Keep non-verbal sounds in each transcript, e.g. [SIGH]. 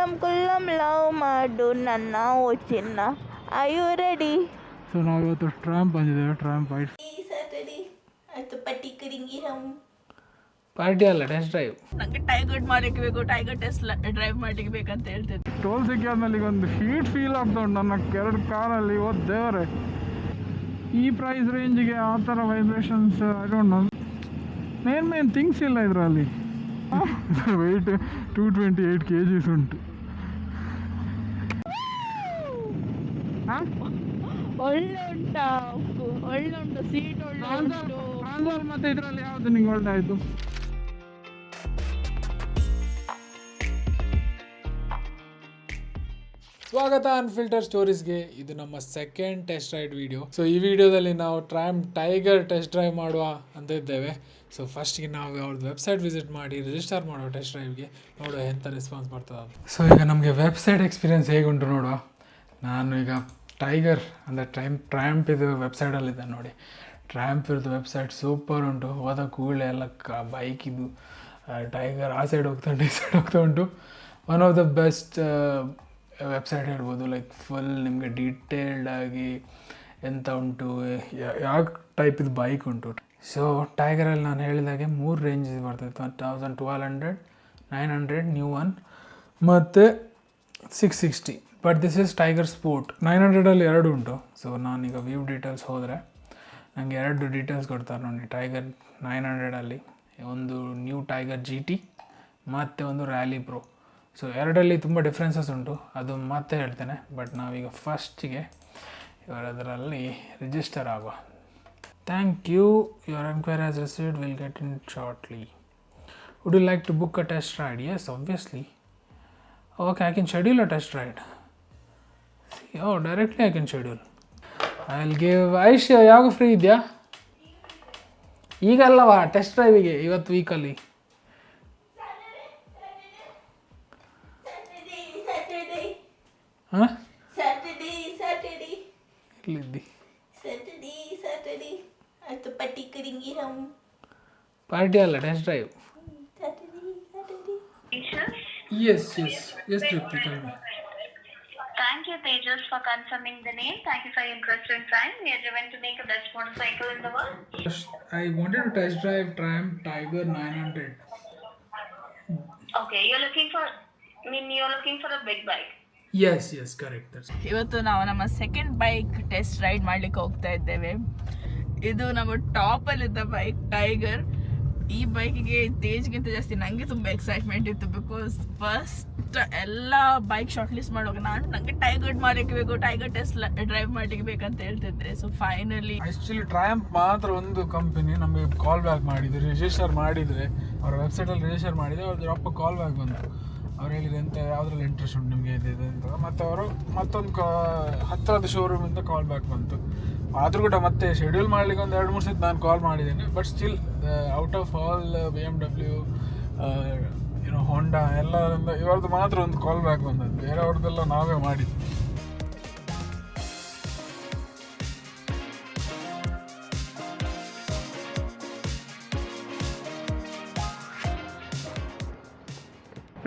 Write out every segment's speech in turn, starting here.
ಕುಲ್ಲಂ ಕುಲ್ಲಂ ಲವ್ ಮಾಡು ನನ್ನ ಓ ಚಿನ್ನ ಐ ಯು ರೆಡಿ ಸೊ ನಾವು ಇವತ್ತು ಟ್ರಾಂಪ್ ಬಂದಿದ್ದೇವೆ ಟ್ರಾಂಪ್ ಹಮ್ ಪಾರ್ಟಿ ಅಲ್ಲ ಟೆಸ್ಟ್ ಡ್ರೈವ್ ನಂಗೆ ಟೈಗರ್ ಮಾಡಲಿಕ್ಕೆ ಬೇಕು ಟೈಗರ್ ಟೆಸ್ಟ್ ಡ್ರೈವ್ ಮಾಡ್ಲಿಕ್ಕೆ ಬೇಕಂತ ಹೇಳ್ತಿದ್ದೆ ಟೋಲ್ ಸಿಕ್ಕಾದ್ಮೇಲೆ ಈಗ ಒಂದು ಹೀಟ್ ಫೀಲ್ ಆಗ್ತಾ ಉಂಟು ನನ್ನ ಎರಡು ಕಾರಲ್ಲಿ ಓ ದೇವರೇ. ಈ ಪ್ರೈಸ್ ರೇಂಜಿಗೆ ಆ ಥರ vibrations I don't know main main things ಇಲ್ಲ ಇದರಲ್ಲಿ. Weight two twenty eight K Gs ಉಂಟು ಒಳ್ಳೆ ಉಂಟಾ ಒಳ್ಳೆ ಉಂಟು. ಸೀಟ್ ಒಳ್ಳೆ ಉಂಟು. ಮತ್ತೆ ಇದರಲ್ಲಿ ಯಾವುದು ನಿಂಗೆ ಒಳ್ಳೆ ಆಯಿತು? ಸ್ವಾಗತ ಅನ್ಫಿಲ್ಟರ್ ಸ್ಟೋರೀಸ್ಗೆ ಇದು ನಮ್ಮ second test ride video so ಈ ವಿಡಿಯೋದಲ್ಲಿ ನಾವು ಟ್ರಾಮ್ ಟೈಗರ್ ಟೆಸ್ಟ್ ಡ್ರೈವ್ ಮಾಡುವ ಅಂತ ಇದ್ದೇವೆ. ಸೊ ಫಸ್ಟ್ಗೆ ನಾವು ಅವ್ರದ್ದು ವೆಬ್ಸೈಟ್ ವಿಸಿಟ್ ಮಾಡಿ ರಿಜಿಸ್ಟರ್ ಮಾಡುವ ಟೆಸ್ಟ್ ಡ್ರೈವ್ಗೆ ನೋಡುವ ಎಂಥ ರೆಸ್ಪಾನ್ಸ್ ಬರ್ತದೆ ಸೊ ಈಗ ನಮಗೆ ವೆಬ್ಸೈಟ್ ಎಕ್ಸ್ಪೀರಿಯನ್ಸ್ ಹೇಗುಂಟು ನೋಡುವ? ನಾನು ಈಗ ಟೈಗರ್ ಅಂದರೆ ಟ್ರೈಮ್ ಟ್ರ್ಯಾಂಪ್ ಇದು ವೆಬ್ಸೈಟಲ್ಲಿದೆ ನೋಡಿ. ಟ್ರ್ಯಾಂಪ್ ಇರೋದು ವೆಬ್ಸೈಟ್ ಸೂಪರ್ ಉಂಟು. ಹೋದ ಕೂಡಲೇ ಎಲ್ಲ ಕ ಬೈಕ್ ಇದು ಟೈಗರ್ ಆ ಸೈಡ್ ಹೋಗ್ತಾ ಉಂಟು, ಈ ಸೈಡ್ ಹೋಗ್ತಾ ಉಂಟು. One of the best website ಹೇಳ್ಬೋದು ಲೈಕ್ ಫುಲ್ ನಿಮಗೆ ಡೀಟೇಲ್ಡಾಗಿ ಎಂತ ಉಂಟು ಯಾವ ಟೈಪ್ ಬೈಕ್ ಉಂಟು. ಸೊ ಟೈಗರಲ್ಲಿ ನಾನು ಹೇಳಿದಾಗೆ ಮೂರು ರೇಂಜಸ್ ಬರ್ತದೆ thousand twelve hundred nine hundred new one ಮತ್ತು six sixty but this is Tiger sport nine ಹಂಡ್ರೆಡಲ್ಲಿ ಎರಡು ಉಂಟು. ಸೊ ನಾನೀಗ ವ್ಯೂ ಡೀಟೇಲ್ಸ್ ಹೋದರೆ ನನಗೆ ಎರಡು ಡೀಟೇಲ್ಸ್ ಕೊಡ್ತಾರೆ ನೋಡಿ ಟೈಗರ್ ನೈನ್ ಹಂಡ್ರೆಡಲ್ಲಿ ಒಂದು ನ್ಯೂ ಟೈಗರ್ ಜಿ ಟಿ ಮತ್ತು ಒಂದು ರ್ಯಾಲಿ ಪ್ರೋ ಸೊ ಎರಡರಲ್ಲಿ ತುಂಬ ಡಿಫ್ರೆನ್ಸಸ್ ಉಂಟು. ಅದು ಮತ್ತೆ ಹೇಳ್ತೇನೆ. ಬಟ್ ನಾವೀಗ ಫಸ್ಟಿಗೆ ಇವರದರಲ್ಲಿ ರಿಜಿಸ್ಟರ್ ಆಗುವ. Thank you your enquiry has received will get in shortly would you like to book a test ride yes obviously okay I can schedule a test ride oh directly I can schedule I will give ಐಶ್ ಯಾವಾಗ free ಇದೆಯಾ? ಈಗಲ್ಲವಾ? Test ಡ್ರೈವಿಗೆ ಇವತ್ತು ವೀಕಲ್ಲಿ ಹಾಂ Saturday Saturday ಇಲ್ಲಿದ್ದಿ Saturday Saturday ಆಯ್ತು ಪಟ್ಟಿ ಕರಿಂಗಿ ಹಮ್ ಪಾರ್ಟಿ ಅಲ್ಲ test drive Saturday Saturday yes yes yes ತೃಪ್ತಿ ಕಡಿಮೆ Thank you, Tejas, for confirming the name. Thank you for your interest in crime. We are driven to make the best motorcycle in the world. I wanted to test drive Triumph Tiger nine hundred Okay, you're looking for, I mean, you're looking for a big bike. Yes yes correct ಇವತ್ತು ನಾವು ನಮ್ಮ second bike test ride ಮಾಡ್ಲಿಕ್ಕೆ ಹೋಗ್ತಾ ಇದ್ದೇವೆ. ಇದು ನಮ್ಮ top ಅಲ್ಲಿದ್ದ bike tiger ಈ ಬೈಕಿಗೆ ತೇಜ್ಗಿಂತ ಜಾಸ್ತಿ ನಂಗೆ ತುಂಬಾ ಎಕ್ಸೈಟ್ಮೆಂಟ್ ಇತ್ತು ಬಿಕಾಸ್ ಫಸ್ಟ್ ಎಲ್ಲ ಬೈಕ್ ಶಾರ್ಟ್ ಲಿಸ್ಟ್ ಮಾಡುವಾಗ ನಾನು ನಂಗೆ ಟೈಗರ್ ಮಾಡಲಿಕ್ಕೆ ಬೇಕು ಟೈಗರ್ ಟೆಸ್ಟ್ ಡ್ರೈವ್ ಮಾಡ್ಲಿಕ್ಕೆ ಬೇಕಂತ ಹೇಳ್ತಿದ್ದೆ. ಸೊ ಫೈನಲಿ ಆಕ್ಚುಲಿ ಟ್ರಯಂಪ್ ಮಾತ್ರ ಒಂದು ಕಂಪನಿ ನಮಗೆ ಕಾಲ್ ಬ್ಯಾಕ್ ಮಾಡಿದ್ರು. ರಿಜಿಸ್ಟರ್ ಮಾಡಿದರೆ ಅವರ ವೆಬ್ಸೈಟಲ್ಲಿ ರಿಜಿಸ್ಟರ್ ಮಾಡಿದರೆ ಅವ್ರದ್ದು ಅಪ್ಪ ಕಾಲ್ ಬ್ಯಾಕ್ ಬಂತು. ಅವ್ರು ಹೇಳಿದ್ರು ಎಂತ, ಯಾವುದ್ರಲ್ಲಿ ಇಂಟ್ರೆಸ್ಟ್ ಉಂಟು ನಿಮಗೆ ಇದೆ ಅಂತ. ಮತ್ತು ಅವರು ಮತ್ತೊಂದು ಕಾ, ಹತ್ತಿರದ ಶೋರೂಮಿಂದ ಕಾಲ್ ಬ್ಯಾಕ್ ಬಂತು. ಆದರೂ ಕೂಡ ಮತ್ತೆ ಶೆಡ್ಯೂಲ್ ಮಾಡ್ಲಿಕ್ಕೆ ಒಂದು ಎರಡು ಮೂರು ಸತಿ ನಾನು ಕಾಲ್ ಮಾಡಿದ್ದೇನೆ. But still out of all B M W ಏನೋ ಹೊಂಡಾ ಎಲ್ಲ ಇವ್ರದ್ದು ಮಾತ್ರ ಒಂದು ಕಾಲ್ ಬ್ಯಾಕ್ ಬಂದದ್ದು. ಬೇರೆಯವ್ರದ್ದೆಲ್ಲ ನಾವೇ ಮಾಡಿದ್ದು.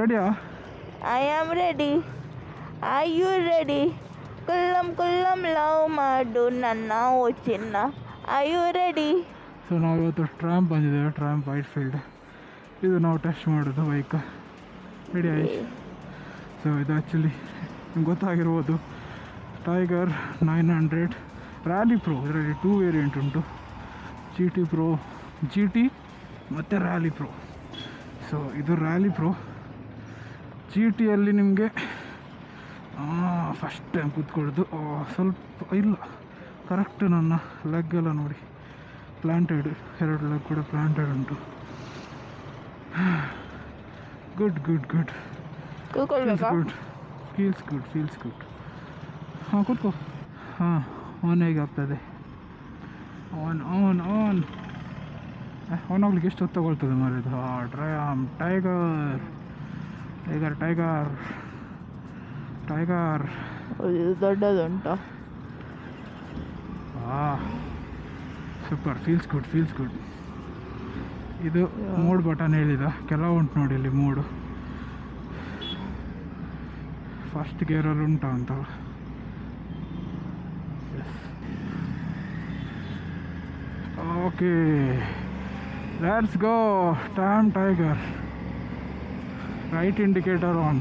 ರೆಡಿಯಾ I am ready I you ready ಕುಲ್ಲಂ ಕುಲ್ಲಂ ಲವ್ ಮಾಡು ನನ್ನ ಓ ಚಿನ್ನ ಐ ಯು ರೆಡಿ ಸೊ ನಾವು ಇವತ್ತು ಟ್ರಾಂಪ್ ಬಂದಿದ್ದೇವೆ ಟ್ರಾಂಪ್ ವೈಟ್ ಫೀಲ್ಡ್ ಇದು ನಾವು ಟೆಸ್ಟ್ ಮಾಡೋದು ಬೈಕ್ ರೆಡಿ ಆಯ್ತು ಸೊ ಇದು ಆ್ಯಕ್ಚುಲಿ ನಿಮ್ಗೆ ಗೊತ್ತಾಗಿರ್ಬೋದು. Tiger nine hundred rally pro ಇದರಲ್ಲಿ ಟೂ ವೇರಿಯಂಟ್ ಉಂಟು. G T pro G T ಮತ್ತು ರ್ಯಾಲಿ ಪ್ರೋ ಸೊ ಇದು ರ್ಯಾಲಿ ಪ್ರೋ ಜಿ ಟಿಯಲ್ಲಿ ನಿಮಗೆ ಫಸ್ಟ್ ಟೈಮ್ ಕೂತ್ಕೊಳ್ಳೋದು. ಸ್ವಲ್ಪ ಇಲ್ಲ ಕರೆಕ್ಟ್ ನನ್ನ ಲೆಗ್ ಎಲ್ಲ ನೋಡಿ. ಪ್ಲಾಂಟೆಡ್ ಎರಡು ಲೆಗ್ ಕೂಡ ಪ್ಲಾಂಟೆಡ್ ಉಂಟು. Good good good good feels good feels good ಹಾಂ ಕೂತ್ಕೋ. ಹಾಂ ಆನ್ ಹೇಗೆ ಆಗ್ತದೆ? ಆನ್ ಆನ್ ಆನ್ ಆನ್ ಆಗ್ಲಿಕ್ಕೆ ಎಷ್ಟು ಹೊತ್ತು ತಗೊಳ್ತದೆ ಮರಿದು dry Triumph Tiger Tiger Tiger Tiger ಇದು ದೊಡ್ಡದುಂಟು. Super feels good feels good ಇದು ಮೂಡ್ ಬಟನ್ ಹೇಳಿದ. ಕೆಲವು ಉಂಟು ನೋಡಿ ಇಲ್ಲಿ ಮೂಡು ಫಸ್ಟ್ ಗೇರಲ್ಲಿ ಉಂಟಾ ಅಂತ. Okay let's go ಟ್ಯಾಮ್ Tiger right indicator on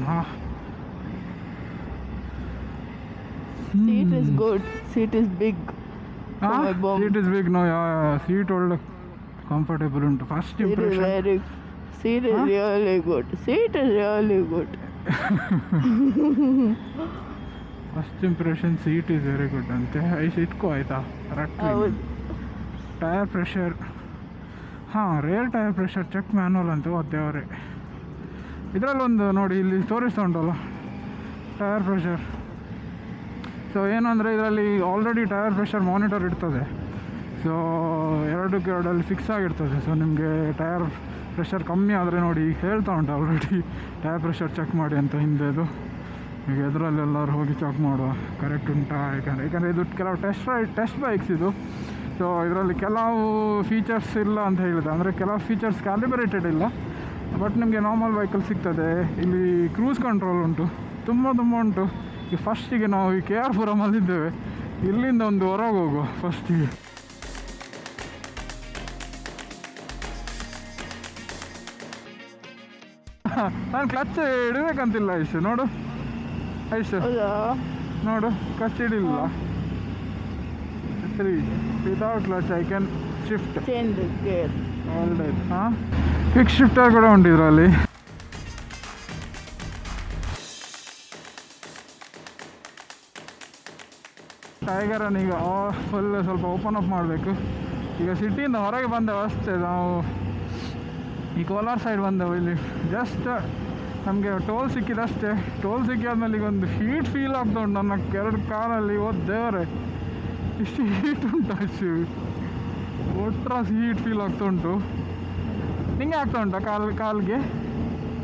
seat is good seat is big. Seat is big no seat ಒಳ್ಳೆ ಕಂಫರ್ಟೇಬಲ್ ಉಂಟು first impression very seat is really good seat is really good. First impression seat is very good ಅಂತೆ ಐಸ್ ಇಟ್ಕೋ ಆಯ್ತಾ? Correct tyre pressure ಹಾಂ rear tyre pressure check manual ಅಂತ ದೇವರೇ. ಇದರಲ್ಲೊಂದು ನೋಡಿ, ಇಲ್ಲಿ ತೋರಿಸ್ತಾ ಉಂಟಲ್ಲ ಟೈರ್ ಪ್ರೆಷರ್ ಸೊ ಏನು ಅಂದರೆ ಇದರಲ್ಲಿ ಆಲ್ರೆಡಿ ಟೈರ್ ಪ್ರೆಷರ್ ಮಾನಿಟರ್ ಇರ್ತದೆ ಸೊ ಎರಡಕ್ಕೆ ಎರಡಲ್ಲಿ ಫಿಕ್ಸ್ ಆಗಿರ್ತದೆ. ಸೊ ನಿಮಗೆ ಟೈರ್ ಪ್ರೆಷರ್ ಕಮ್ಮಿ ಆದರೆ ನೋಡಿ ಹೇಳ್ತಾ ಉಂಟು ಆಲ್ರೆಡಿ ಟೈರ್ ಪ್ರೆಷರ್ ಚೆಕ್ ಮಾಡಿ ಅಂತ ಹಿಂದೆದು ಈಗ ಎದುರಲ್ಲೆಲ್ಲರೂ ಹೋಗಿ ಚೆಕ್ ಮಾಡುವ. ಕರೆಕ್ಟ್ ಉಂಟಾ? ಯಾಕಂದರೆ ಯಾಕಂದರೆ ಇದು ಕೆಲವು ಟೆಸ್ಟ್ ಟೆಸ್ಟ್ ಬೈಕ್ಸ್ ಇದು. ಸೊ ಇದರಲ್ಲಿ ಕೆಲವು ಫೀಚರ್ಸ್ ಇಲ್ಲ ಅಂತ ಹೇಳಿದೆ. ಅಂದರೆ ಕೆಲವು ಫೀಚರ್ಸ್ ಕ್ಯಾಲಿಬ್ರೇಟೆಡ್ ಇಲ್ಲ. ಬಟ್ ನಿಮಗೆ ನಾರ್ಮಲ್ ವೆಹಿಕಲ್ ಸಿಗ್ತದೆ. ಇಲ್ಲಿ ಕ್ರೂಸ್ ಕಂಟ್ರೋಲ್ ಉಂಟು. ತುಂಬ ತುಂಬ ಉಂಟು. ಈ ಫಸ್ಟಿಗೆ ನಾವು ಈ ಕೆ ಆರ್ ಪುರಮಲ್ಲಿದ್ದೇವೆ ಇಲ್ಲಿಂದ ಒಂದು ಹೊರಗೆ ಹೋಗುವ ಫಸ್ಟಿಗೆ ನಾನು ಕ್ಲಚ್ ಇಡಬೇಕಂತಿಲ್ಲ ಐಸು. ನೋಡು. ಐಸು. ನೋಡು. ಕ್ಲಚ್ ಇಡಿಲ್ಲ. ಸರಿ without clutch I can shift ಹಾಂ? ಕ್ವಿಕ್ ಶಿಫ್ಟರ್ ಕೂಡ ಉಂಟು ಇದರಲ್ಲಿ. ಟೈಗರನ್ನು ಈಗ ಫುಲ್ ಸ್ವಲ್ಪ ಓಪನ್ ಅಪ್ ಮಾಡಬೇಕು. ಈಗ ಸಿಟಿಯಿಂದ ಹೊರಗೆ ಬಂದೆವು ಅಷ್ಟೇ ನಾವು ಈ ಕೋಲಾರ ಸೈಡ್ ಬಂದೆವು. ಇಲ್ಲಿ ಜಸ್ಟ್ ನಮಗೆ ಟೋಲ್ ಸಿಕ್ಕಿದಷ್ಟೇ ಟೋಲ್ ಸಿಕ್ಕಿದ್ಮೇಲೆ ಈಗ ಒಂದು ಹೀಟ್ ಫೀಲ್ ಆಗ್ತಾ ಉಂಟು ನನ್ನ ಎರಡು ಕಾರಲ್ಲಿ ಓದ್ದೇವ್ರೆ ದೇವರೇ, ಇಷ್ಟು ಹೀಟ್ ಉಂಟು ಅಷ್ಟು ಒಟ್ರಾಸ್ ಹೀಟ್ ಫೀಲ್ ಆಗ್ತಾ ಉಂಟು. ನಿಂಗೆ ಆಗ್ತಾ ಉಂಟಾ ಕಾಲ್ ಕಾಲ್ಗೆ?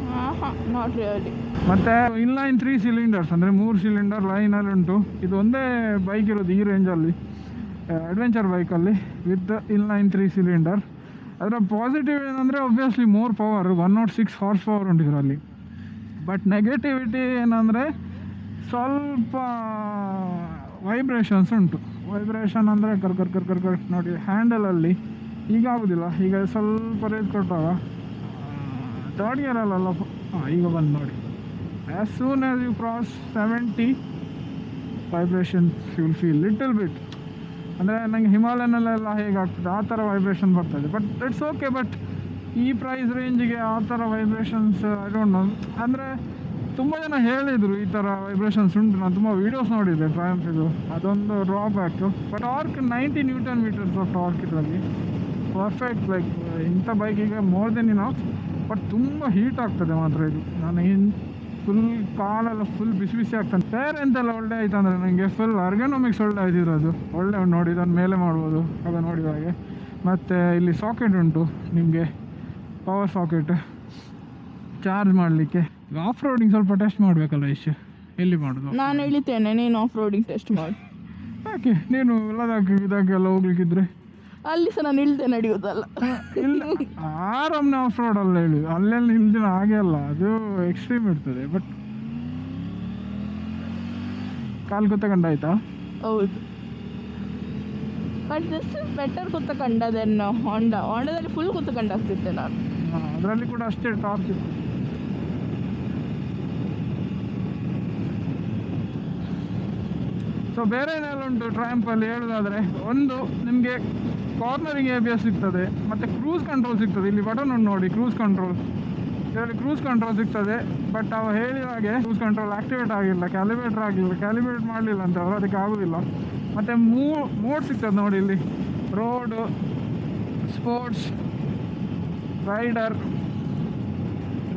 ಮತ್ತೆ ನಾಟ್ ರಿಯಲಿ ಮತ್ತು ಇನ್ಲೈನ್ ತ್ರೀ ಸಿಲಿಂಡರ್ಸ್ ಅಂದರೆ ಮೂರು ಸಿಲಿಂಡರ್ ಲೈನಲ್ಲಿ ಉಂಟು. ಇದು ಒಂದೇ ಬೈಕ್ ಇರೋದು ಈ ರೇಂಜಲ್ಲಿ ಅಡ್ವೆಂಚರ್ ಬೈಕಲ್ಲಿ ವಿತ್ ಇನ್ಲೈನ್ ತ್ರೀ ಸಿಲಿಂಡರ್ ಅದರ ಪಾಸಿಟಿವ್ ಏನಂದರೆ obviously more power one naught six horse power ಉಂಟು ಇದರಲ್ಲಿ. ಬಟ್ ನೆಗೆಟಿವಿಟಿ ಏನಂದರೆ ಸ್ವಲ್ಪ ವೈಬ್ರೇಷನ್ಸ್ ಉಂಟು. ವೈಬ್ರೇಷನ್ ಅಂದರೆ ಕರ್ ಕರ್ ಕರ್ ಕರ್ ಕರ್ ನೋಡಿ ಹ್ಯಾಂಡಲಲ್ಲಿ ಈಗ ಆಗೋದಿಲ್ಲ ಈಗ ಸ್ವಲ್ಪ ರೇಟ್ ಕೊಟ್ಟಾಗ. ತರ್ಡ್ ಇಯರ್ ಹಾಂ ಈಗ ಬಂದು ನೋಡಿ. As soon as you cross seventy vibrations will feel little bit ಅಂದರೆ ನನಗೆ ಹಿಮಾಲಯನಲ್ಲೆಲ್ಲ ಹೇಗಾಗ್ತದೆ, ಆ ಥರ ವೈಬ್ರೇಷನ್ ಬರ್ತದೆ ಬಟ್ ಇಟ್ಸ್ ಓಕೆ ಬಟ್ ಈ ಪ್ರೈಸ್ ರೇಂಜಿಗೆ ಆ ಥರ ವೈಬ್ರೇಷನ್ಸ್ ಐ ಡೋಂಟ್ ನೋ ಅಂದರೆ ತುಂಬ ಜನ ಹೇಳಿದರು ಈ ಥರ ವೈಬ್ರೇಷನ್ಸ್ ಉಂಟು. ನಾನು ತುಂಬ ವೀಡಿಯೋಸ್ ನೋಡಿದ್ದೆ ಟ್ರಯಂಫ್ ಇದು. ಅದೊಂದು drawback but torque ninety newton metres of torque ಇದರಲ್ಲಿ. ಪರ್ಫೆಕ್ಟ್ ಲೈಕ್ ಇಂಥ ಬೈಕಿಗೆ more than enough but ತುಂಬ ಹೀಟ್ ಆಗ್ತದೆ ಮಾತ್ರ ಇದು. ನಾನು ಏನು ಫುಲ್ ಕಾಲೆಲ್ಲ ಫುಲ್ ಬಿಸಿ ಬಿಸಿ ಆಗ್ತಾನೆ ಟೈರ್ ಎಂತೆಲ್ಲ ಒಳ್ಳೆ ಆಯ್ತು ಅಂದರೆ ನನಗೆ ಫುಲ್ ಅರ್ಗನೋಮಿಕ್ಸ್ ಒಳ್ಳೆ ಆಯ್ತಿರೋದು ಒಳ್ಳೆ ಉಂಟು ನೋಡಿ ಇದನ್ನು ಮೇಲೆ ಮಾಡ್ಬೋದು. ಆಗ ನೋಡಿದ ಹಾಗೆ. ಮತ್ತು ಇಲ್ಲಿ ಸಾಕೆಟ್ ಉಂಟು ನಿಮಗೆ. ಪವರ್ ಸಾಕೆಟ್ ಚಾರ್ಜ್ ಮಾಡಲಿಕ್ಕೆ. ಆಫ್ ರೋಡಿಂಗ್ ಸ್ವಲ್ಪ ಟೆಸ್ಟ್ ಮಾಡಬೇಕಲ್ಲ ಇಶ್ ಎಲ್ಲಿ ಮಾಡೋದು? ನಾನು ಹೇಳ್ತೇನೆ ನೀನು ಆಫ್ ರೋಡಿಂಗ್ ಟೆಸ್ಟ್ ಮಾಡಿ. ಯಾಕೆ? ನೀನು ಲದಾಖ್ ಇದಕ್ಕೆಲ್ಲ ಹೋಗ್ಲಿಕ್ಕಿದ್ರೆ. ಅಲ್ಲಿ ಸಹ ನಾನು ಇಳ್ದೆ ನಡೆಯುವುದಲ್ಲ. ಇಲ್ಲ. ಆರಾಮ್ನೆ ಆಫ್ ರೋಡ್ ಅಲ್ಲ ಹೇಳಿ ಅಲ್ಲೆಲ್ಲ ಹಿಂದಿನ ಹಾಗೆ ಅಲ್ಲ. ಅದು ಎಕ್ಸ್ಟ್ರೀಮ್ ಇರ್ತದೆ. ಬಟ್ ಕಾಲು ಗೊತ್ತಕೊಂಡಾಯ್ತಾ ಹೌದು. ಬಟ್ ದಿಸ್ ಇಸ್ ಬೆಟರ್ ಕೂತ್ಕೊಂಡ ದೆನ್ ಹೊಂಡ ಹೊಂಡದಲ್ಲಿ ಫುಲ್ ಆಗ್ತಿದ್ದೆ ನಾನು. ಅದರಲ್ಲಿ ಕೂಡ ಅಷ್ಟೇ ಟಾಪ್ ಇತ್ತು. ಸೊ ಬೇರೆ ಏನೆಲ್ಲ ಉಂಟು? ಟ್ರ್ಯಾಂಪಲ್ಲಿ ಹೇಳೋದಾದರೆ ಒಂದು ನಿಮಗೆ ಕಾರ್ನರಿಂಗ್ ಎ ಬಿ ಎಸ್ ಸಿಗ್ತದೆ, ಮತ್ತು ಕ್ರೂಸ್ ಕಂಟ್ರೋಲ್ ಸಿಗ್ತದೆ. ಇಲ್ಲಿ ಬಟನ್ ಉಂಟು ನೋಡಿ ಕ್ರೂಸ್ ಕಂಟ್ರೋಲ್ ಇದರಲ್ಲಿ ಕ್ರೂಸ್ ಕಂಟ್ರೋಲ್ ಸಿಗ್ತದೆ ಬಟ್ ಅವ ಹೇಳಿದ ಹಾಗೆ ಕ್ರೂಸ್ ಕಂಟ್ರೋಲ್ ಆಕ್ಟಿವೇಟ್ ಆಗಿಲ್ಲ ಕ್ಯಾಲಿಬ್ರೇಟರ್ ಆಗಿಲ್ಲ ಕ್ಯಾಲಿಬ್ರೇಟ್ ಮಾಡಲಿಲ್ಲ ಅಂತ ಅವರು, ಅದಕ್ಕೆ ಆಗೋದಿಲ್ಲ. ಮತ್ತು ಮೂ ಮೋಡ್ ಸಿಗ್ತದೆ ನೋಡಿ ಇಲ್ಲಿ. ರೋಡು ಸ್ಪೋರ್ಟ್ಸ್ ರೈಡರ್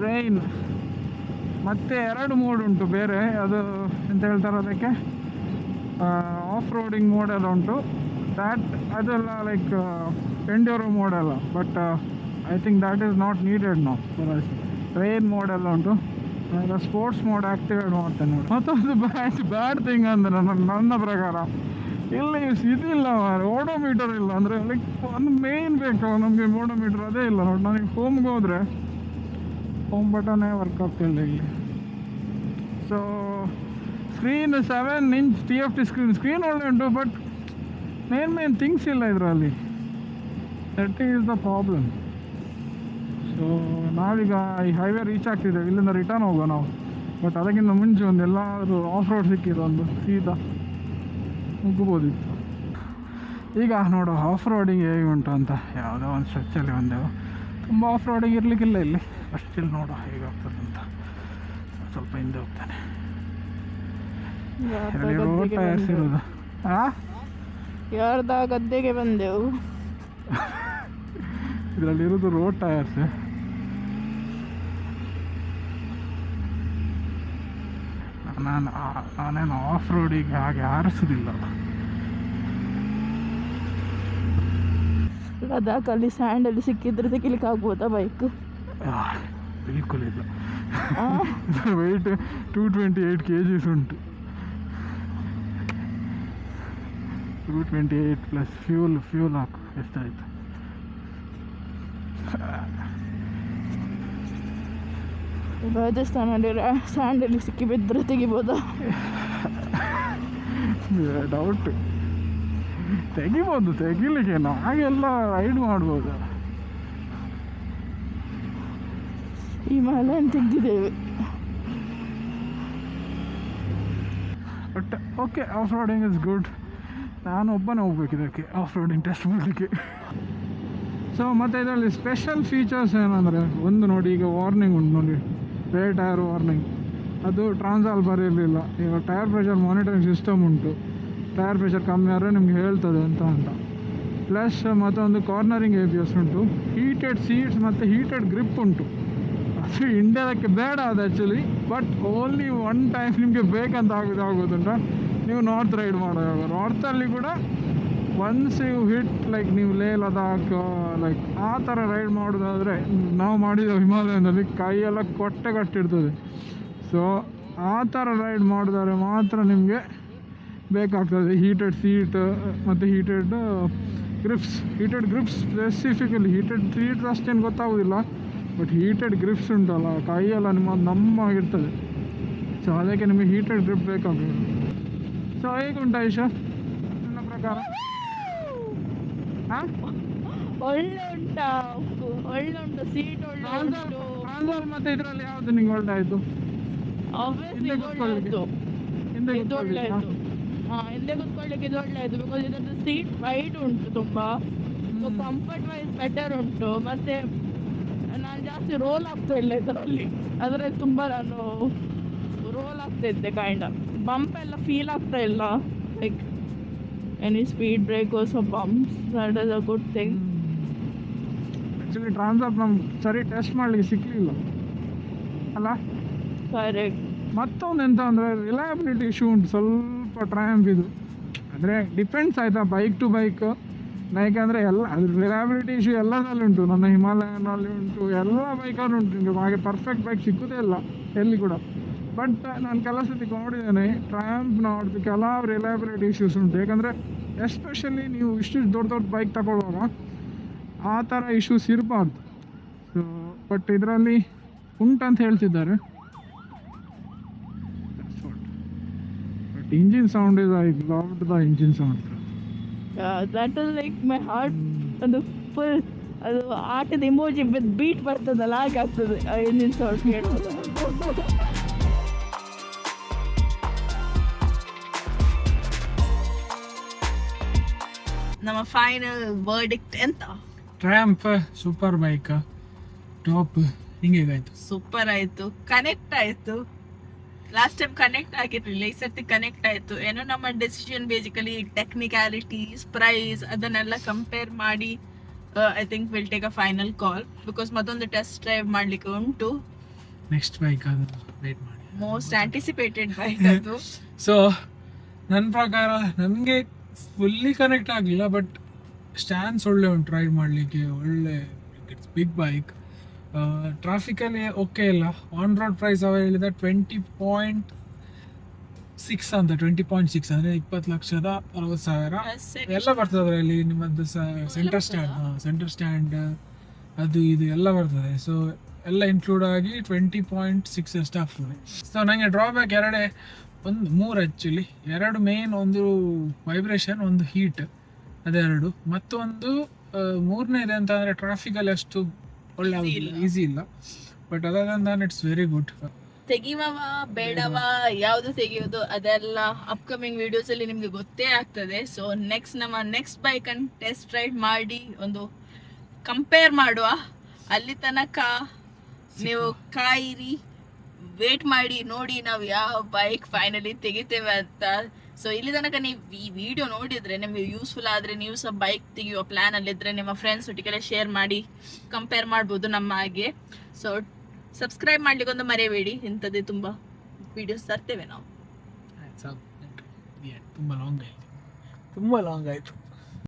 ರೈನ್ ಮತ್ತು ಎರಡು ಮೋಡ್ ಉಂಟು, ಬೇರೆ, ಅದು ಎಂತ ಹೇಳ್ತಾರೆ ಅದಕ್ಕೆ? ಆಫ್ ರೋಡಿಂಗ್ ಮೋಡ್ ಎಲ್ಲ ಉಂಟು. ದ್ಯಾಟ್ ಅದೆಲ್ಲ like enduro ಮೋಡೆಲ್ಲ but I think that is not needed ನಾವು ಟ್ರೈನ್ ಮೋಡೆಲ್ಲ ಉಂಟು. ಈಗ ಸ್ಪೋರ್ಟ್ಸ್ ಮೋಡ್ ಆಕ್ಟಿವೇಟ್ ಮಾಡ್ತೇನೆ ಮತ್ತೊಂದು ಬ್ಯಾಡ್ ಬ್ಯಾಡ್ ಥಿಂಗ್ ಅಂದರೆ ನನ್ನ ನನ್ನ ಪ್ರಕಾರ, ಇಲ್ಲಿ ಇದಿಲ್ಲ ಓಡೋಮೀಟರ್ ಇಲ್ಲ. ಅಂದರೆ ಲೈಕ್ ಒಂದು ಮೇನ್ ಬೇಕು. ನಮಗೆ ಓಡೋಮೀಟರ್ ಅದೇ ಇಲ್ಲ. ನೋಡಿ ನನಗೆ ಹೋಮ್ಗೆ ಹೋದರೆ ಹೋಮ್ ಬಟನೇ ವರ್ಕ್ ಆಗ್ತಿಲ್ಲ ಇಲ್ಲಿ so screen seven inch T F T screen screen ಒಳ್ಳೆ ಉಂಟು ಬಟ್ ಮೇನ್ ಮೇನ್ ಥಿಂಗ್ಸ್ ಇಲ್ಲ ಇದರಲ್ಲಿ. That is the problem so ನಾವೀಗ ಈ ಹೈವೇ ರೀಚ್ ಆಗ್ತಿದ್ದೇವೆ ಇಲ್ಲಿಂದ ರಿಟರ್ನ್ ಹೋಗೋ ನಾವು. ಬಟ್ ಅದಕ್ಕಿಂತ ಮುಂಚೆ ಒಂದು ಎಲ್ಲಾದರೂ ಆಫ್ ರೋಡ್ ಸಿಕ್ಕಿರೋ ಒಂದು ಸೀದಾ ಮುಗ್ಬೋದಿತ್ತು. ಈಗ ನೋಡು ಆಫ್ ರೋಡಿಂಗ್ ಹೇಗೆ ಉಂಟು ಅಂತ. ಯಾವುದೋ ಒಂದು ಸ್ಟ್ರೆಚ್ಚಲ್ಲಿ ಬಂದೆವು ತುಂಬ ಆಫ್ ರೋಡಿಂಗ್ ಇರಲಿಕ್ಕಿಲ್ಲ ಇಲ್ಲಿ. ಅಷ್ಟಿಲ್ಲಿ ನೋಡು ಹೇಗೆ ಆಗ್ತದೆ ಅಂತ. ಸ್ವಲ್ಪ ಹಿಂದೆ ಹೋಗ್ತಾನೆ. ರೋಡ್ ಟಯರ್ಸ್ ಇರೋದು. ಆ? ಯಾರ್ದ ಗದ್ದೆಗೆ ಬಂದೆವು. ಇದರಲ್ಲಿರೋದು ರೋಡ್ ಟಯರ್ಸ್ ನಾನು ನಾನೇನು ಆಫ್ ರೋಡಿಗೆ ಹಾಗೆ ಹಾರಿಸೋದಿಲ್ಲ ಲದಾಖಲ್ಲಿ ಸ್ಯಾಂಡಲ್ಲಿ ಸಿಕ್ಕಿದ್ರೆ ತೆಗಿಲಿಕ್ಕೆ ಆಗ್ಬೋದಾ ಬೈಕ್ ಬಿಲ್ಕುಲ್ ಇಲ್ಲ. Weight two twenty eight K Gs ಉಂಟು. Two twenty eight plus fuel fuel ಹಾಕು ಎಷ್ಟಾಯಿತು ರಾಜಸ್ಥಾನಲ್ಲಿ ಸ್ಯಾಂಡಲ್ಲಿ ಸಿಕ್ಕಿ ಬಿದ್ದರೆ ತೆಗಿಬೋದಾ. ಡೌಟ್ ತೆಗಿಬೋದು ತೆಗಿಲಿಕ್ಕೆ ಹಾಗೆಲ್ಲ ರೈಡ್ ಮಾಡ್ಬೋದು. ಈ ಮಲೆಯನ್ನು ತೆಗೆದಿದ್ದೇವೆ. But okay off roading is good ನಾನು ಒಬ್ಬನೇ ಹೋಗ್ಬೇಕು ಇದಕ್ಕೆ ಆಫ್ ರೋಡಿಂಗ್ ಟೆಸ್ಟ್ ಮಾಡಲಿಕ್ಕೆ. ಸೊ ಮತ್ತು ಇದರಲ್ಲಿ ಸ್ಪೆಷಲ್ ಫೀಚರ್ಸ್ ಏನಂದರೆ, ಒಂದು ನೋಡಿ, ಈಗ ವಾರ್ನಿಂಗ್ ಉಂಟು ನೋಡಿ. ಬೇರೆ ಟೈರ್ ವಾರ್ನಿಂಗ್ ಅದು ಟ್ರಾನ್ಸಾಲ್ ಬರೀರಲಿಲ್ಲ ಈಗ ಟೈರ್ ಪ್ರೆಷರ್ ಮಾನಿಟರಿಂಗ್ ಸಿಸ್ಟಮ್ ಉಂಟು. ಟೈರ್ ಪ್ರೆಷರ್ ಕಮ್ಮಿ ಆದರೆ ನಿಮ್ಗೆ ಹೇಳ್ತದೆ ಅಂತ ಅಂತ. ಪ್ಲಸ್ ಮತ್ತೊಂದು ಕಾರ್ನರಿಂಗ್ ಎ ಉಂಟು. ಹೀಟೆಡ್ ಸೀಟ್ಸ್ ಮತ್ತು ಹೀಟೆಡ್ ಗ್ರಿಪ್ ಉಂಟು. ಅದು ಇಂಡಿಯಾದಕ್ಕೆ ಬೇಡ ಅದು actually but only one time ನಿಮಗೆ ಬೇಕಂತ ಆಗೋದು ಆಗೋದುಂಟ ನೀವು ನಾರ್ತ್ ರೈಡ್ ಮಾಡುವಾಗ ನಾರ್ತಲ್ಲಿ ಕೂಡ ಒನ್ಸ್ ಯು ಹಿಟ್ ಲೈಕ್ ನೀವು ಲೇ ಲದಾಖ್ ಲೈಕ್ ಆ ಥರ ರೈಡ್ ಮಾಡೋದಾದರೆ ನಾವು ಮಾಡಿದ ಹಿಮಾಲಯದಲ್ಲಿ ಕೈಯೆಲ್ಲ ಕೊಟ್ಟೆ ಕಟ್ಟಿರ್ತದೆ. ಸೊ ಆ ಥರ ರೈಡ್ ಮಾಡಿದರೆ ಮಾತ್ರ ನಿಮಗೆ ಬೇಕಾಗ್ತದೆ. ಹೀಟೆಡ್ ಸೀಟ್ ಮತ್ತು heated grips heated grips specifically heated seat ಅಷ್ಟೇನು ಗೊತ್ತಾಗೋದಿಲ್ಲ. ಬಟ್ ಹೀಟೆಡ್ ಗ್ರಿಪ್ಸ್ ಉಂಟಲ್ಲ, ಕೈಯೆಲ್ಲ ನಿಮ್ಮ, ನಮ್ಮ ಆಗಿರ್ತದೆ ಸೊ ಅದಕ್ಕೆ ನಿಮಗೆ ಹೀಟೆಡ್ ಗ್ರಿಪ್ ಬೇಕಾಗ್ತದೆ. ಸೊ ಉಂಟಾ ಐಶಾ ನನ್ನ ಪ್ರಕಾರ. ಒಳ್ಳೆ ಉಂಟಾ ಒಳ್ಳೆ ಉಂಟು ಸೀಟ್ ಒಳ್ಳೆ ಮತ್ತೆ ಇದರಲ್ಲಿ ಯಾವುದು ನಿಂಗೆ ಒಳ್ಳೆ ಆಯಿತು ಹಿಂದೆ ಕೂತ್ಕೊಳ್ಳಿಕ್ಕೆ. ಹಿಂದೆ ಹಾ? ಹಿಂದೆ ಕೂತ್ಕೊಳ್ಳಿಕ್ಕೆ ಇದು ಒಳ್ಳೆ ಆಯ್ತು ಬಿಕಾಸ್ ಇದರದ್ದು ಸೀಟ್ ವೈಡ್ ಉಂಟು ತುಂಬಾ. ಕಂಫರ್ಟ್ ವೈಸ್ ಬೆಟರ್ ಉಂಟು. ಮತ್ತೆ ನಾನು ಜಾಸ್ತಿ ರೋಲ್ ಆಗ್ತಾ ಇಲ್ಲ ಇದರಲ್ಲಿ. ಅದರಲ್ಲಿ ತುಂಬಾ ನಾನು ರೋಲ್ ಆಗ್ತಾ ಇದ್ದೆ ಕೈಂಡ ಬಂಪ್ ಎಲ್ಲ ಫೀಲ್ ಆಗ್ತಾ ಇಲ್ಲ. Like any speed break so bumps that is a good thing actually ಟ್ರಾನ್ಸಾಪ್ ನಮ್ಗೆ ಸರಿ ಟೆಸ್ಟ್ ಮಾಡಲಿಕ್ಕೆ ಸಿಕ್ಕಲಿಲ್ಲ ಅಲ್ಲ? ಕರೆಕ್ಟ್ ಮತ್ತೊಂದು ಎಂತ ಅಂದರೆ ರಿಲಯಬಿಲಿಟಿ ಇಶ್ಯೂ ಉಂಟು. ಸ್ವಲ್ಪ ಟ್ರಯಾಂಪ್ ಇದು. ಅಂದರೆ ಡಿಪೆಂಡ್ಸ್ ಆಯಿತಾ ಬೈಕ್ ಟು ಬೈಕ್ ಯಾಕೆಂದರೆ ಎಲ್ಲ ಅದು ರಿಲಯಬಿಲಿಟಿ ಇಶ್ಯೂ ಎಲ್ಲದರಲ್ಲಿ ಉಂಟು. ನನ್ನ ಹಿಮಾಲಯನಲ್ಲಿ ಉಂಟು. ಎಲ್ಲ ಬೈಕಲ್ಲಿ ಉಂಟು. ಹಾಗೆ ಪರ್ಫೆಕ್ಟ್ ಬೈಕ್ ಸಿಕ್ಕುದೇ ಇಲ್ಲ. ಎಲ್ಲಿ ಕೂಡ. ಬಟ್ ನಾನು ಕೆಲವು ಸತಿ ನೋಡಿದ್ದೇನೆ ನೋಡಿದ ಕೆಲವು ರಿಲಯಬಿಲಿಟಿ ಇಶ್ಯೂಸ್ ಉಂಟು. ಯಾಕಂದರೆ ಎಸ್ಪೆಷಲಿ ನೀವು ಇಷ್ಟು ದೊಡ್ಡ ದೊಡ್ಡ ಬೈಕ್ ತಗೊಳ್ಳುವಾಗ, ಆ ಥರ ಇಶ್ಯೂಸ್ ಇರಬಾರ್ದು. ಸೊ ಬಟ್ ಇದರಲ್ಲಿ ಉಂಟಂತ ಹೇಳ್ತಿದ್ದಾರೆ. But engine sound is I loved the engine sound that is like my heart ಒಂದು ಫುಲ್ ಅದು ಆಟದ ಇಮೋಜಿ ಬೀಟ್ ಬರ್ತದಲ್ಲ ಹಾಗೆ ಆಗ್ತದೆ ಇಂಜಿನ್ ಸೌಂಡ್ ಕೇಳೋದು ನಮ್ಮ ಫೈನಲ್ ವರ್ಡಿಕ್ಟ್ ಎಂತ? ಟ್ರ್ಯಾಂಪ್ ಸೂಪರ್ ಬೈಕ್ ಟಾಪ್ ಹಿಂಗೇಗಾಯ್ತು ಸೂಪರ್ ಆಯ್ತು. ಕನೆಕ್ಟ್ ಆಯ್ತು. ಲಾಸ್ಟ್ ಟೈಮ್ ಕನೆಕ್ಟ್ ಆಗಿರ್ಲಿಲ್ಲ ಈ ಸರ್ತಿ ಕನೆಕ್ಟ್ ಆಯ್ತು. ಏನೋ ನಮ್ಮ ಡೆಸಿಷನ್ ಬೇಸಿಕಲಿ ಟೆಕ್ನಿಕ್ಯಾಲಿಟೀಸ್ ಪ್ರೈಸ್ ಅದನ್ನೆಲ್ಲ ಕಂಪೇರ್ ಮಾಡಿ I think will take a final call because ಮತ್ತೊಂದು ಟೆಸ್ಟ್ ಡ್ರೈವ್ ಮಾಡ್ಲಿಕ್ಕೆ ಉಂಟು. ನೆಕ್ಸ್ಟ್ ಬೈಕ್ [LAUGHS] ಅದು ವೇಟ್ ಮಾಡಿ. ಮೋಸ್ಟ್ ಆಂಟಿಸಿಪೇಟೆಡ್ ಬೈಕ್ ಅದು. ಸೊ ನನ್ನ ಪ್ರಕಾರ ನನಗೆ ಫುಲ್ಲಿ ಕನೆಕ್ಟ್ ಆಗಲಿಲ್ಲ ಬಟ್ ಸ್ಟ್ಯಾಂಡ್ಸ್ ಒಳ್ಳೆ ಉಂಟು ರೈಡ್ ಮಾಡಲಿಕ್ಕೆ ಒಳ್ಳೆ ಇಟ್ಸ್ ಬಿಗ್ ಬೈಕ್ ಟ್ರಾಫಿಕಲ್ಲಿ ಓಕೆ ಇಲ್ಲ. ಆನ್ ರೋಡ್ ಪ್ರೈಸ್ ಅವ ಹೇಳಿದ ಟ್ವೆಂಟಿ ಪಾಯಿಂಟ್ ಸಿಕ್ಸ್ ಅಂತ ಟ್ವೆಂಟಿ ಪಾಯಿಂಟ್ ಸಿಕ್ಸ್ ಅಂದರೆ ಇಪ್ಪತ್ತು ಲಕ್ಷದ ಅರವತ್ತು ಸಾವಿರ. ಎಲ್ಲ ಬರ್ತದೆ ಅದರಲ್ಲಿ ನಿಮ್ಮದು ಸೆಂಟರ್ ಸ್ಟ್ಯಾಂಡ್ ಸೆಂಟರ್ ಸ್ಟ್ಯಾಂಡ್ ಅದು ಇದು ಎಲ್ಲ ಬರ್ತದೆ. ಸೊ ಎಲ್ಲ ಇನ್ಕ್ಲೂಡ್ ಆಗಿ ಟ್ವೆಂಟಿ ಪಾಯಿಂಟ್ ಸಿಕ್ಸ್ ಅಷ್ಟು ಆಗ್ತದೆ. ಸೊ ನನಗೆ ಡ್ರಾಬ್ಯಾಕ್ ಎರಡೇ. ಒಂದು ಮೂರು ಆ್ಯಕ್ಚುಲಿ ಎರಡು ಮೇನ್ ಒಂದು ವೈಬ್ರೇಷನ್ ಒಂದು ಹೀಟ್ ಅದೆರಡು. ಮತ್ತೊಂದು ಮೂರನೇದು ಅಂತ ಅಂದರೆ ಟ್ರಾಫಿಕಲ್ಲಿ ಅಷ್ಟು ಒಳ್ಳೆ ಈಸಿ ಇಲ್ಲ. ಬಟ್ ಅದಾದ ಇಟ್ಸ್ ವೆರಿ ಗುಡ್ ತೆಗಿವವ ಬೇಡವ ಯಾವುದು ತೆಗೆಯೋದು ಅದೆಲ್ಲ ಅಪ್ಕಮಿಂಗ್ ವಿಡಿಯೋಸ್ ಅಲ್ಲಿ ನಿಮ್ಗೆ ಗೊತ್ತೇ ಆಗ್ತದೆ. ಸೊ ನೆಕ್ಸ್ಟ್ ನಮ್ಮ ನೆಕ್ಸ್ಟ್ ಬೈಕ್ ಅನ್ನು ಟೆಸ್ಟ್ ರೈಡ್ ಮಾಡಿ ಒಂದು ಕಂಪೇರ್ ಮಾಡುವ. ಅಲ್ಲಿ ತನಕ ನೀವು ಕಾಯಿರಿ ವೇಟ್ ಮಾಡಿ, ನೋಡಿ ನಾವು ಯಾವ ಬೈಕ್ ಫೈನಲಿ ತೆಗಿತೇವೆ ಅಂತ. ಸೊ ಇಲ್ಲಿ ತನಕ ನೀವು ಈ ವಿಡಿಯೋ ನೋಡಿದ್ರೆ, ನಿಮಗೆ ಯೂಸ್ಫುಲ್ ಆದರೆ ನೀವು ಸಹ ಬೈಕ್ ತೆಗೆಯುವ ಪ್ಲ್ಯಾನಲ್ಲಿದ್ದರೆ ನಿಮ್ಮ ಫ್ರೆಂಡ್ಸ್ ಒಟ್ಟಿಗೆಲ್ಲ ಶೇರ್ ಮಾಡಿ ಕಂಪೇರ್ ಮಾಡ್ಬೋದು ನಮ್ಮ ಹಾಗೆ. ಸೊ ಸಬ್ಸ್ಕ್ರೈಬ್ ಮಾಡ್ಲಿಕ್ಕೆ ಒಂದು ಮರೆಯಬೇಡಿ. ಇಂಥದ್ದೇ ತುಂಬ ವಿಡಿಯೋಸ್ ತರ್ತೇವೆ ನಾವು. ತುಂಬ ಲಾಂಗ್ ಆಯಿತು. ತುಂಬ ಲಾಂಗ್ ಆಯಿತು.